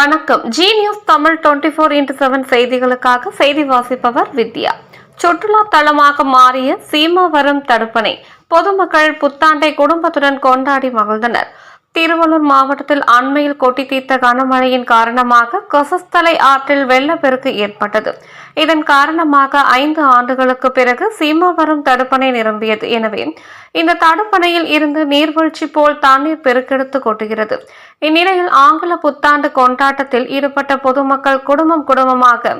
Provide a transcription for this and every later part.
வணக்கம். Zee news Tamil twenty four into seven செய்திகளுக்காக செய்தி வாசிப்பவர் வித்யா. சுற்றுலா தளமாக மாறிய சீமாவரம் தடுப்பணை. பொதுமக்கள் புத்தாண்டை குடும்பத்துடன் கொண்டாடி மகிழ்ந்தனர். திருவள்ளூர் மாவட்டத்தில் அண்மையில் கொட்டி தீர்த்த கனமழையின் காரணமாக கொசஸ்தலை ஆற்றில் வெள்ளப்பெருக்கு ஏற்பட்டது. இதன் காரணமாக ஐந்து ஆண்டுகளுக்கு பிறகு சீமாவரம் தடுப்பணை நிரம்பியது. எனவே இந்த தடுப்பணையில் இருந்து நீர்வீழ்ச்சி போல் தண்ணீர் பெருக்கெடுத்து கொட்டுகிறது. இந்நிலையில் ஆங்கில புத்தாண்டு கொண்டாட்டத்தில் ஈடுபட்ட பொதுமக்கள் குடும்பம் குடும்பமாக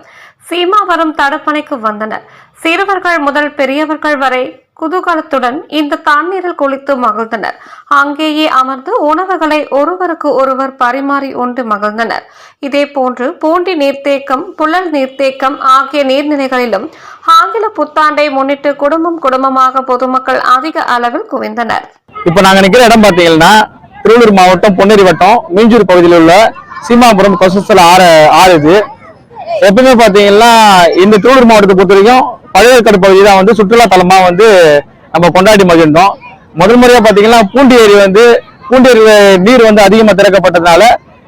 சீமாவரம் தடுப்பணைக்கு வந்தனர். சிறுவர்கள் முதல் பெரியவர்கள் வரை குதூகலத்துடன் இந்த தண்ணீரில் குளித்து மகிழ்ந்தனர். அங்கேயே அமர்ந்து உணவுகளை ஒருவருக்கு ஒருவர் பரிமாறி உண்டு மகிழ்ந்தனர். இதே போன்று பூண்டி நீர்த்தேக்கம் புழல் நீர்த்தேக்கம் ஆகிய நீர்நிலைகளிலும் ஆங்கில புத்தாண்டை முன்னிட்டு குடும்பம் குடும்பமாக பொதுமக்கள் அதிக அளவில் குவிந்தனர். இப்ப நாங்க நிக்கிற இடம் பாத்தீங்கன்னா திருவள்ளூர் மாவட்டம் பொன்னேரி வட்டம் மீஞ்சூர் பகுதியில் உள்ள சீமாபுரம் கொசஸ்தல ஆறு ஆறு இது. எப்பவுமே பாத்தீங்கன்னா இந்த திருவள்ளூர் மாவட்டத்தை பொறுத்த வரைக்கும் பழையற்காடு பகுதி தான் வந்து சுற்றுலா தலமாக வந்து நம்ம கொண்டாடி மகிழ்ந்தோம். முதல் முறையாக பார்த்தீங்கன்னா பூண்டி ஏரி வந்து பூண்டி ஏரி நீர் வந்து அதிகமாக திறக்கப்பட்டதுனால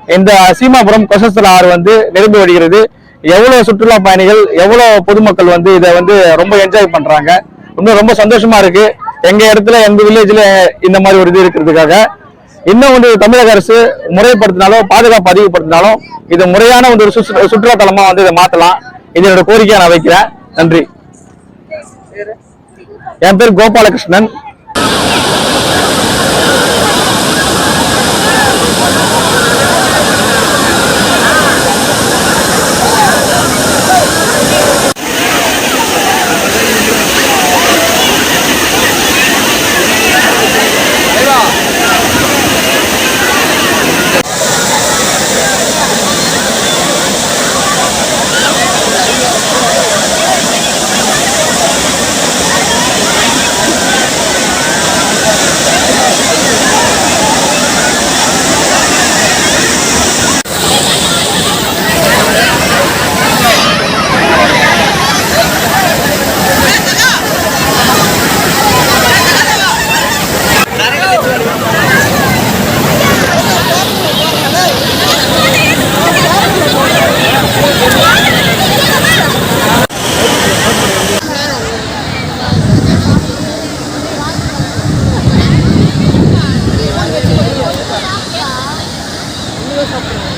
இந்த சீமாபுரம் கொசஸ்தல ஆறு வந்து நிரம்பி வருகிறது எவ்வளோ சுற்றுலா பயணிகள் எவ்வளோ பொதுமக்கள் வந்து இதை வந்து ரொம்ப என்ஜாய் பண்ணுறாங்க இன்னும் ரொம்ப சந்தோஷமா இருக்கு. எங்கள் இடத்துல எங்கள் வில்லேஜில் இந்த மாதிரி ஒரு இது இருக்கிறதுக்காக. இன்னும் வந்து தமிழக அரசு முறைப்படுத்தினாலும் பாதுகாப்பு அதிகப்படுத்தினாலும் இது முறையான வந்து ஒரு சுற்று- சுற்றுலா வந்து இதை மாற்றலாம் இது என்னோட கோரிக்கையை நான் வைக்கிறேன். நன்றி. என் பேர் கோபாலகிருஷ்ணன். সব